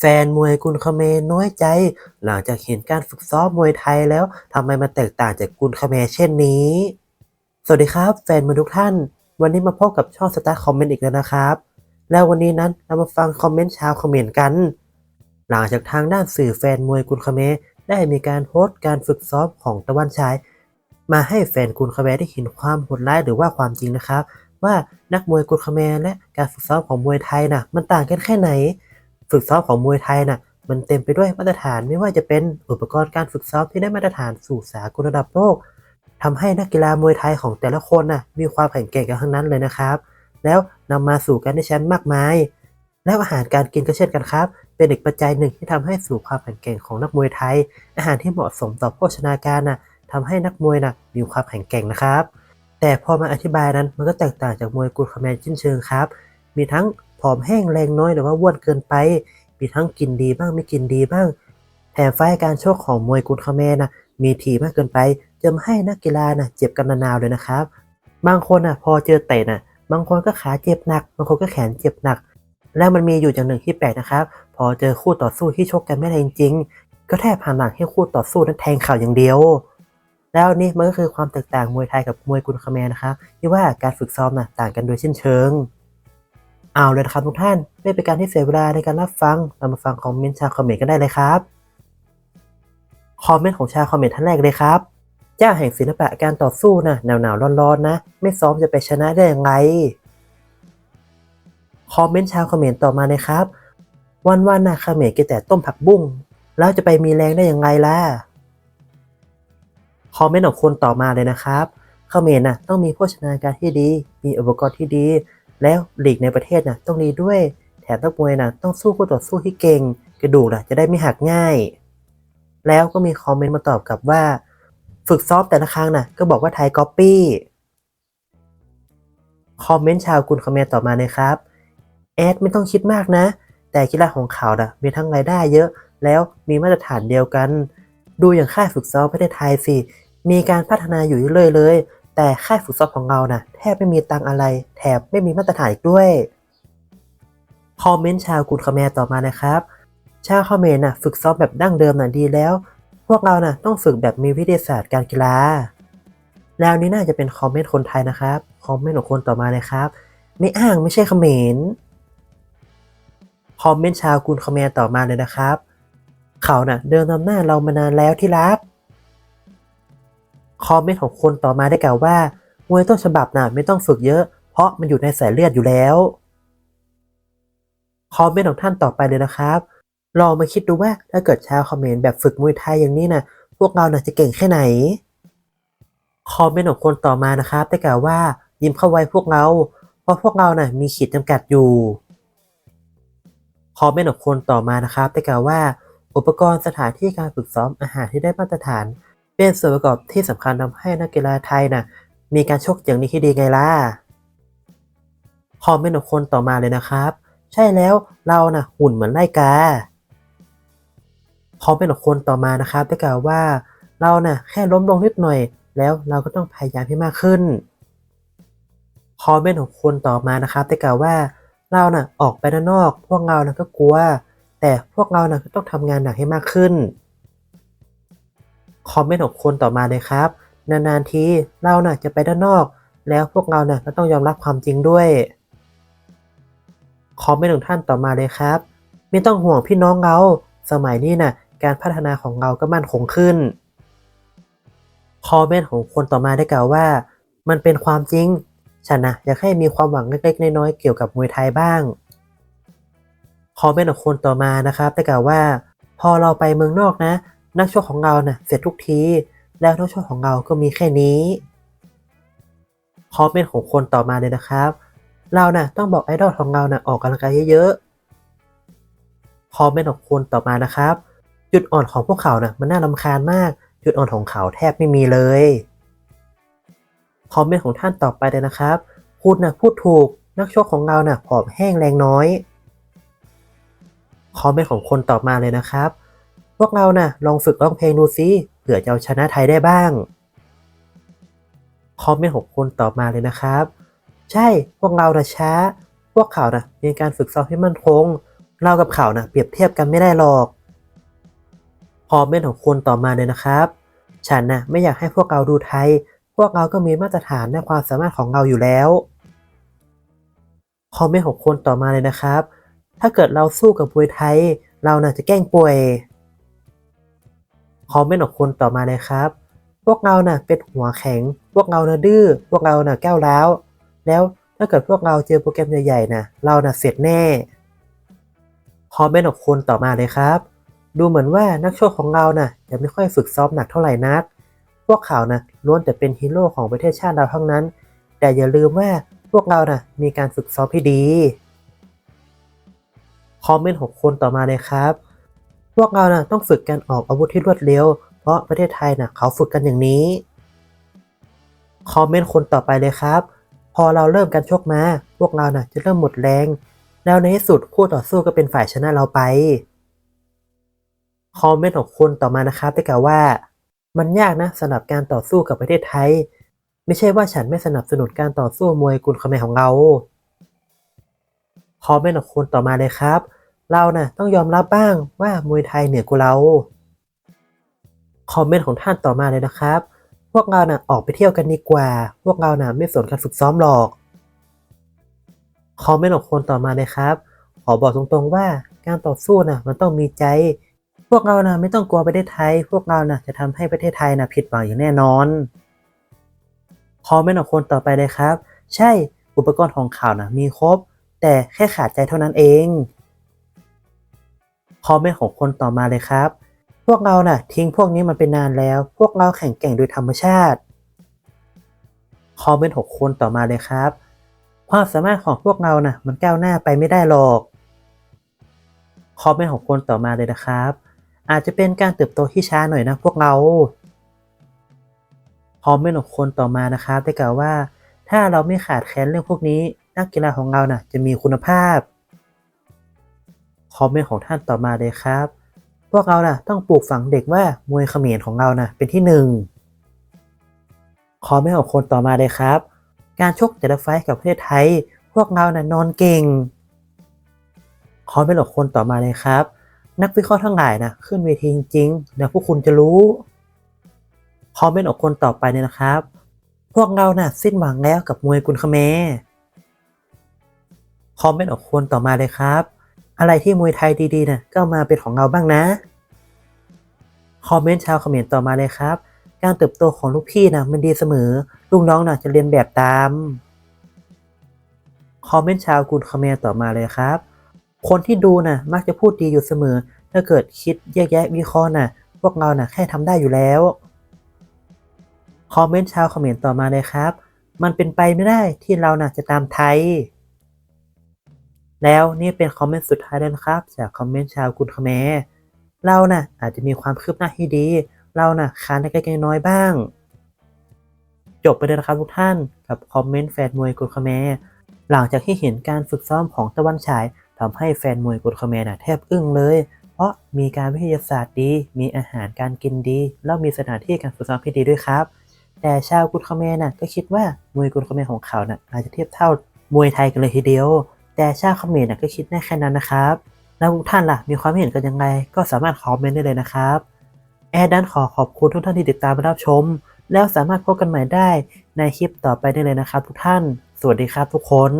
แฟนมวยกุนคเมน้อยใจ หลังจากเห็นการฝึกซ้อมมวยไทยแล้วทำไมมันแตกต่างจากกุนคเมเช่นนี้ สวัสดีครับ แฟนมวยทุกท่าน วันนี้มาพบกับช่องสตาร์คอมเมนต์อีกแล้วนะครับ แล้ววันนี้นั้นเรามาฟังคอมเมนต์ชาวคอมเมนต์กัน หลังจากทางด้านสื่อแฟนมวยกุนคเมได้มีการโพสต์การฝึกซ้อมของตะวันฉาย มาให้แฟนกุนคเมได้เห็นความโหดร้ายหรือว่าความจริงนะครับ ว่านักมวยกุนคเมและการฝึกซ้อมของมวยไทยน่ะมันต่างกันแค่ไหน ฝึกซ้อมของมวยไทยน่ะมันเต็มไปด้วยมาตรฐานไม่ว่าจะเป็นอุปกรณ์การฝึกซ้อมที่ได้มาตรฐานสู่สากลระดับโลกทำให้นักกีฬามวยไทยของแต่ละคนน่ะมีความแข็งแกร่งกันทั้งนั้นเลยนะครับ แล้วนำมาสู่การได้แชมป์มากมาย แล้วอาหารการกินก็เช่นกันครับ เป็นอีกปัจจัยหนึ่งที่ทำให้สู่ความแข็งแกร่งของนักมวยไทย อาหารที่เหมาะสมต่อโภชนาการน่ะทำให้นักมวยน่ะมีความแข็งแกร่งนะครับ แต่พอมาอธิบายนั้นมันก็แตกต่างจากมวยกุลคาแมนชิ้นเชิงครับ มีทั้ง ผอมแห้งแรงน้อยหรือว่าอ้วนเกินไป มีทั้งกินดีบ้างไม่กินดีบ้าง แถมไฟการโชคของมวยกุลคาแมนนะมีทีมากเกินไปจะให้นักกีฬานะเจ็บกันนานๆเลยนะครับ บางคนน่ะพอเจอเตะน่ะบางคนก็ขาเจ็บหนัก บางคนก็แขนเจ็บหนัก แล้วมันมีอยู่อย่างหนึ่งที่แปลกนะครับ พอเจอคู่ต่อสู้ที่ชกกันไม่ได้จริงๆก็แทบผ่านหลังให้คู่ต่อสู้นั้นแทงเข่าอย่างเดียวแล้วนี่มันก็คือความแตกต่างมวยไทยกับมวยกุลคาแมนนะครับที่ว่าการฝึกซ้อมน่ะต่างกันโดยสิ้นเชิง เอาเลยครับทุกท่านไม่เป็นการที่เสียเวลาในการรับฟังเรามาฟังคอมเมนต์ชาวคอมเมนต์กันได้เลยครับคอมเมนต์ของชาวคอมเมนต์ท่านแรกเลยครับเจ้าแห่งศิลปะการต่อสู้นะหนาวๆร้อนๆนะ ไม่ซ้อมจะไปชนะได้ยังไงคอมเมนต์ชาวคอมเมนต์ต่อมาเลยครับ วันๆนะคอมเมนต์กินแต่ต้มผักบุ้งแล้วจะไปมีแรงได้ยังไงล่ะคอมเมนต์ของคนต่อมาเลยนะครับคอมเมนต์นะต้องมีโภชนาการที่ดี มีอุปกรณ์ที่ดี แล้วหลีกในประเทศน่ะต้องดีด้วย แถมนักมวยน่ะต้องสู้คู่ต่อสู้ที่เก่ง กระดูกน่ะจะได้ไม่หักง่าย แล้วก็มีคอมเมนต์มาตอบกลับว่า ฝึกซ้อมแต่ละครั้งน่ะก็บอกว่าไทยก๊อปปี้คอมเมนต์ชาวกุลคอมเมนต์ต่อมาเลยครับแอดไม่ต้องคิดมากนะ แต่กีฬาของเขานะมีทั้งรายได้เยอะ แล้วมีมาตรฐานเดียวกัน ดูอย่างค่ายฝึกซ้อมประเทศไทยสิมีการพัฒนาอยู่เรื่อยเลย แต่ค่ายฝึกซ้อมของเราน่ะแทบไม่มีตังอะไร แถมไม่มีมาตรฐานอีกด้วย คอมเมนต์ชาวกุลคาแมต่อมานะครับ ชาวคอมเมนต์น่ะฝึกซ้อมแบบดั้งเดิมน่ะดีแล้ว พวกเราน่ะต้องฝึกแบบมีวิทยาศาสตร์การกีฬา แล้วนี่น่าจะเป็นคอมเมนต์คนไทยนะครับ คอมเมนต์ของคนต่อมาเลยครับ ไม่อ้างไม่ใช่คอมเขมรคอมเมนต์ชาวกุลคาแมต่อมาเลยนะครับ เขาน่ะเดินนำหน้าเรามานานแล้วที่รัก คอมเมนต์ของคนต่อมาได้กล่าวว่ามวยต้นฉบับน่ะไม่ต้องฝึกเยอะ เพราะมันอยู่ในสายเลือดอยู่แล้วคอมเมนต์ของท่านต่อไปเลยนะครับ ลองมาคิดดูว่าถ้าเกิดชาวคอมเมนต์แบบฝึกมวยไทยอย่างนี้นะพวกเราน่ะจะเก่งแค่ไหนคอมเมนต์ของคนต่อมานะครับได้กล่าวว่า ยิ้มเข้าไว้พวกเรา เพราะพวกเราน่ะมีขีดจำกัดอยู่คอมเมนต์ของคนต่อมานะครับได้กล่าวว่า อุปกรณ์สถานที่การฝึกซ้อมอาหารที่ได้มาตรฐาน เป็นส่วนประกอบที่สำคัญทำให้นักกีฬาไทยน่ะมีการชกอย่างนี้ที่ดีไงล่ะคอมเมนต์ของคนต่อมาเลยนะครับ ใช่แล้วเราน่ะหุ่นเหมือนไล่กาคอมเมนต์ของคนต่อมานะครับได้กล่าวว่าเราน่ะแค่ล้มลงนิดหน่อย แล้วเราก็ต้องพยายามให้มากขึ้นคอมเมนต์ของคนต่อมานะครับได้กล่าวว่าเราน่ะออกไปด้านนอก พวกเราน่ะก็กลัว แต่พวกเราน่ะก็ต้องทำงานหนักให้มากขึ้น คอมเมนต์ของคนต่อมาเลยครับ นานๆทีเราน่ะจะไปด้านนอก แล้วพวกเราน่ะก็ต้องยอมรับความจริงด้วยคอมเมนต์ของท่านต่อมาเลยครับ ไม่ต้องห่วงพี่น้องเราสมัยนี้น่ะการพัฒนาของเราก็มั่นคงขึ้นคอมเมนต์ของคนต่อมาได้กล่าวว่า มันเป็นความจริงฉันนะอยากให้มีความหวังเล็กๆน้อยๆเกี่ยวกับมวยไทยบ้างคอมเมนต์ของคนต่อมานะครับได้กล่าวว่า พอเราไปเมืองนอกนะ นักโชกของเราเน่ะเสร็จทุกที แล้วนักโชกของเราก็มีแค่นี้คอมเมนต์ของคนต่อมาเลยนะครับ เราน่ะต้องบอกไอดอลของเราน่ะออกกำลังกายเยอะๆคอมเมนต์ของคนต่อมานะครับ จุดอ่อนของพวกเขาน่ะมันน่ารำคาญมาก จุดอ่อนของเขาแทบไม่มีเลยคอมเมนต์ของท่านต่อไปเลยนะครับพูดนะพูดถูกนักชกของเราน่ะผอมแห้งแรงน้อยคอมเมนต์ของคนต่อมาเลยนะครับ พวกเราน่ะลองฝึกร้องเพลงดูซิเผื่อจะเอาชนะไทยได้บ้าง คอมเมนต์ของคนต่อมาเลยนะครับ ใช่พวกเราน่ะช้า พวกเขาน่ะมีการฝึกซ้อมให้มั่นคง เรากับเขานะเปรียบเทียบกันไม่ได้หรอก คอมเมนต์ของคนต่อมาเลยนะครับ ฉันนะไม่อยากให้พวกเราดูไทย พวกเราก็มีมาตรฐานในความสามารถของเราอยู่แล้วคอมเมนต์ของคนต่อมาเลยนะครับ ถ้าเกิดเราสู้กับมวยไทย เราน่ะจะแกล้งป่วย คอมเมนต์ของคนต่อมาเลยครับ พวกเราเน่ะเป็นหัวแข็ง พวกเราเน่ะดื้อ พวกเราเน่ะก้าวร้าว แล้วถ้าเกิดพวกเราเจอโปรแกรมใหญ่ๆน่ะเราน่ะเสร็จแน่ คอมเมนต์ของคนต่อมาเลยครับ ดูเหมือนว่านักโชคของเราน่ะจะไม่ค่อยฝึกซ้อมหนักเท่าไหร่นัก พวกเขาน่ะล้วนแต่เป็นฮีโร่ของประเทศชาติเราทั้งนั้น แต่อย่าลืมว่าพวกเราน่ะมีการฝึกซ้อมที่ดี คอมเมนต์ของคนต่อมาเลยครับ พวกเราน่ะต้องฝึกการออกอาวุธที่รวดเร็ว เพราะประเทศไทยน่ะเขาฝึกกันอย่างนี้ คอมเมนต์คนต่อไปเลยครับ พอเราเริ่มการชกมา พวกเราน่ะจะเริ่มหมดแรง แล้วในที่สุดคู่ต่อสู้ก็เป็นฝ่ายชนะเราไป คอมเมนต์ของคนต่อมานะครับได้กล่าวว่า มันยากนะสำหรับการต่อสู้กับประเทศไทย ไม่ใช่ว่าฉันไม่สนับสนุนการต่อสู้มวยกุลคเมของเรา คอมเมนต์ของคนต่อมาเลยครับ เราน่ะต้องยอมรับบ้างว่ามวยไทยเหนือกว่าเรา คอมเมนต์ของท่านต่อมาเลยนะครับ พวกเราน่ะออกไปเที่ยวกันดีกว่า พวกเราน่ะไม่สนการฝึกซ้อมหรอก คอมเมนต์ของคนต่อมาเลยครับ ขอบอกตรงๆว่าการต่อสู้น่ะมันต้องมีใจ พวกเราน่ะไม่ต้องกลัวประเทศไทย พวกเราน่ะจะทำให้ประเทศไทยน่ะผิดหวังอย่างแน่นอน คอมเมนต์ของคนต่อไปเลยครับ ใช่อุปกรณ์ของข่าวน่ะมีครบ แต่แค่ขาดใจเท่านั้นเอง คอมเมนต์ของคนต่อมาเลยครับ พวกเราน่ะ ทิ้งพวกนี้มันไปนานแล้ว พวกเราแข่งแก่งโดยธรรมชาติคอมเมนต์ของคนต่อมาเลยครับ ความสามารถของพวกเราน่ะ มันก้าวหน้าไปไม่ได้หรอกคอมเมนต์ของคนต่อมาเลยนะครับ อาจจะเป็นการเติบโตที่ช้าหน่อยนะ พวกเราคอมเมนต์ของคนต่อมานะครับ ได้กล่าวว่า ถ้าเราไม่ขาดแคลนเรื่องพวกนี้ นักกีฬาของเราน่ะ จะมีคุณภาพ คอมเมนต์ของท่านต่อมาเลยครับ พวกเราน่ะต้องปลูกฝังเด็กว่ามวยเขมรของเราน่ะเป็นที่หนึ่งคอมเมนต์ของคนต่อมาเลยครับ การชกแต่ละไฟกับประเทศไทย พวกเราน่ะนอนเก่ง คอมเมนต์ของคนต่อมาเลยครับ นักวิเคราะห์ทั้งหลายนะขึ้นเวทีจริงๆเดี๋ยวพวกคุณจะรู้ คอมเมนต์ของคนต่อไปเนี่ยนะครับ พวกเราน่ะสิ้นหวังแล้วกับมวยกุลคาเขมรคอมเมนต์ของคนต่อมาเลยครับ อะไรที่มวยไทยดีๆน่ะก็มาเป็นของเราบ้างนะ คอมเมนต์ชาวเขมรต่อมาเลยครับ การเติบโตของลูกพี่นะมันดีเสมอ ลูกน้องน่ะจะเรียนแบบตาม คอมเมนต์ชาวกุลคาเขมรต่อมาเลยครับ คนที่ดูน่ะมักจะพูดดีอยู่เสมอ ถ้าเกิดคิดแยกแยะวิเคราะห์น่ะ พวกเราน่ะแค่ทำได้อยู่แล้ว คอมเมนต์ชาวเขมรต่อมาเลยครับ มันเป็นไปไม่ได้ที่เราน่ะจะตามไทย แล้วนี่เป็นคอมเมนต์สุดท้ายแล้วนะครับ จากคอมเมนต์ชาวกุลคาเมรเราน่ะอาจจะมีความคืบหน้าที่ดี เราน่ะค้านได้ใกล้ๆน้อยบ้าง จบไปเลยนะครับทุกท่านกับคอมเมนต์แฟนมวยกุลคาเมรหลังจากที่เห็นการฝึกซ้อมของตะวันฉายทำให้แฟนมวยกุลคาเขมรน่ะแทบอึ้งเลย เพราะมีการวิทยาศาสตร์ดี มีอาหารการกินดี แล้วมีสถานที่การฝึกซ้อมที่ดีด้วยครับ แต่ชาวกุลคาเขมรน่ะก็คิดว่ามวยกุลคาเมรของเขาน่ะอาจจะเทียบเท่ามวยไทยกันเลยทีเดียว แต่ชาวเขมรก็คิดได้แค่นั้นนะครับ แล้วทุกท่านล่ะมีความเห็นกันยังไง ก็สามารถคอมเมนต์ได้เลยนะครับ แอดดันขอขอบคุณทุกท่านที่ติดตามรับชม แล้วสามารถพบกันใหม่ได้ในคลิปต่อไปได้เลยนะครับ ทุกท่าน สวัสดีครับทุกคน